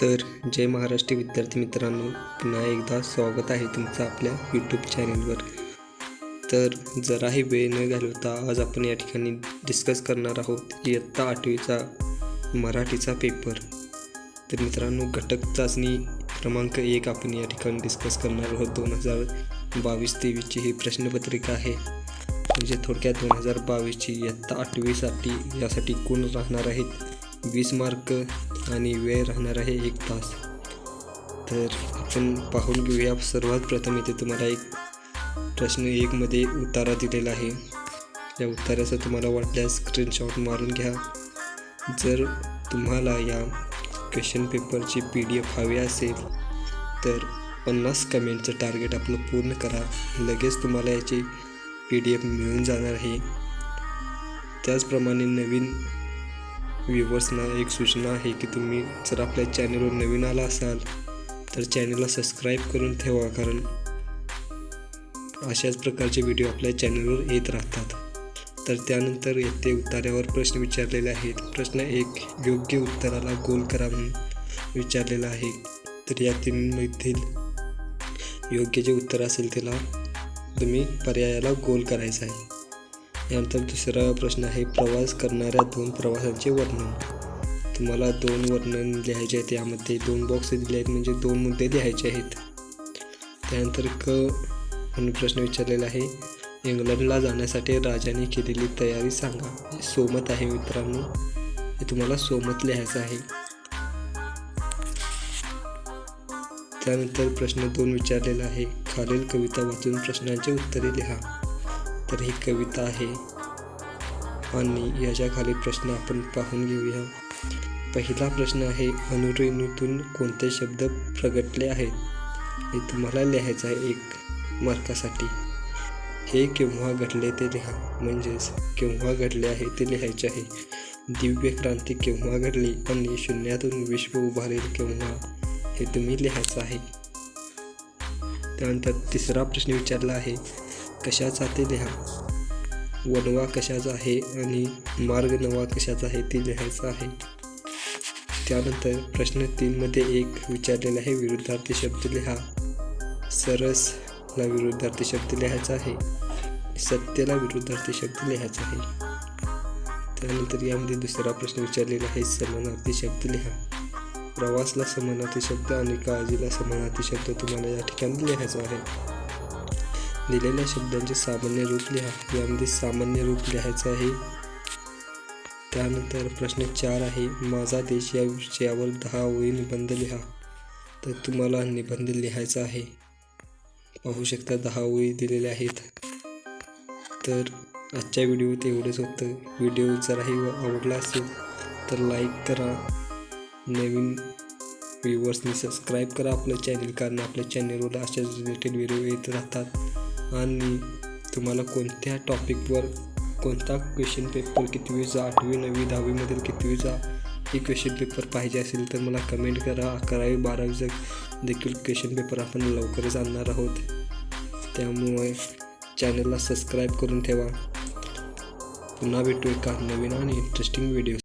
तर जय महाराष्ट्र विद्यार्थी मित्रांनो. पुन्हा एकदा स्वागत आहे तुमचं आपल्या यूट्यूब चॅनेलवर तर जराही वेळ न घालवता आज आपण या ठिकाणी डिस्कस करणार आहोत इयत्ता आठवीचा मराठीचा पेपर तर मित्रांनो घटक चाचणी क्रमांक एक आपण या ठिकाणी डिस्कस करणार आहोत. दोन हजार बावीस तेवीसची ही प्रश्नपत्रिका आहे. म्हणजे थोडक्यात दोन हजार बावीसची इयत्ता आठवीसाठी यासाठी कोण राहणार आहेत? वीस मार्क आणि वेळ राहणार आहे एक तास. तर आपण पाहून घेऊया सर्वात प्रथम इथे तुम्हाला एक प्रश्न एकमध्ये उतारा दिलेला आहे. या उत्तराचा तुम्हाला वाटल्यास स्क्रीनशॉट मारून घ्या. जर तुम्हाला या क्वेश्चन पेपरची पी डी एफ हवी असेल तर पन्नास कमेंटचं टार्गेट आपलं पूर्ण करा. लगेच तुम्हाला याची पी डी एफ मिळून जाणार आहे. त्याचप्रमाणे नवीन व्ह्युअर्सना एक सूचना आहे की तुम्ही जर आपल्या चॅनलवर नवीन आला असाल तर चॅनलला सबस्क्राईब करून ठेवा कारण अशाच प्रकारचे व्हिडिओ आपल्या चॅनलवर येत राहतात. तर त्यानंतर येथे उत्तरावर प्रश्न विचारलेले आहेत. प्रश्न एक योग्य उत्तराला गोल करा म्हणून विचारलेला आहे. तर या तीनमधील योग्य जे उत्तर असेल त्याला तुम्ही पर्यायाला गोल करायचं आहे. यानंतर दुसरा प्रश्न आहे प्रवास करणाऱ्या दोन प्रवासांचे वर्णन. तुम्हाला दोन वर्णन लिहायचे आहेत यामध्ये दोन बॉक्स दिले आहेत म्हणजे दोन मुद्दे लिहायचे आहेत. त्यानंतर क म्हणून प्रश्न विचारलेला आहे इंग्लंडला जाण्यासाठी राजाने केलेली तयारी सांगा. सोमत आहे मित्रांनो. हे तुम्हाला सोमत लिहायचं आहे. त्यानंतर प्रश्न दोन विचारलेला आहे खालील कविता वाचून प्रश्नांची उत्तरे लिहा. तर ही कविता आहे. आणि याच्या खाली प्रश्न आपण पाहून घेऊया. पहिला प्रश्न आहे अनुरेणूतून कोणते शब्द प्रगटले आहेत? हे तुम्हाला लिहायचं आहे एक मार्कासाठी. हे केव्हा घडले ते लिहा. म्हणजेच केव्हा घडले आहे ते लिहायचे आहे. दिव्य क्रांती केव्हा घडली आणि शून्यातून विश्व उभारेल केव्हा हे तुम्ही लिहायचं आहे. त्यानंतर तिसरा प्रश्न विचारला आहे. कशाचा ते लिहा वडवा कशाचा आहे आणि मार्ग नवा कशाचा आहे ते लिहायचं आहे. त्यानंतर प्रश्न तीनमध्ये एक विचारलेला आहे विरुद्धार्थी शब्द लिहा. सरसला विरुद्धार्थी शब्द लिहायचा आहे. सत्यला विरुद्धार्थी शब्द लिहायचा आहे. त्यानंतर यामध्ये दुसरा प्रश्न विचारलेला आहे समानार्थी शब्द लिहा. प्रवासला समानार्थी शब्द आणि काळजीला समानार्थी शब्द तुम्हाला या ठिकाणी लिहायचा आहे. दिलेल्या शब्दांचे सामान्य रूप लिहा. यामध्ये सामान्य रूप लिहायचं आहे. त्यानंतर प्रश्न चार आहे. माझा देश या विषयावर दहा ओळी निबंध लिहा. तर तुम्हाला निबंध लिहायचा आहे. पाहू शकता दहा ओळी दिलेल्या आहेत. तर आजच्या व्हिडिओत एवढंच होतं. व्हिडिओ जराही आवडला असेल तर लाईक करा. नवीन व्ह्युअर्सनी सबस्क्राईब करा आपलं चॅनल. कारण आपल्या चॅनलवर अशाच रिलेटेड व्हिडिओ येत राहतात. आणि तुम्हाला कोणत्या टॉपिकवर कोणता क्वेश्चन पेपर कितवीचा आठवी नववी दहावीमधील कितवीचा हे क्वेश्चन पेपर पाहिजे असेल तर मला कमेंट करा. अकरावी बारावीचा देखील क्वेश्चन पेपर आपण लवकरच आणणार आहोत. त्यामुळे चॅनलला सबस्क्राईब करून ठेवा. पुन्हा भेटू एका नवीन आणि इंटरेस्टिंग व्हिडिओ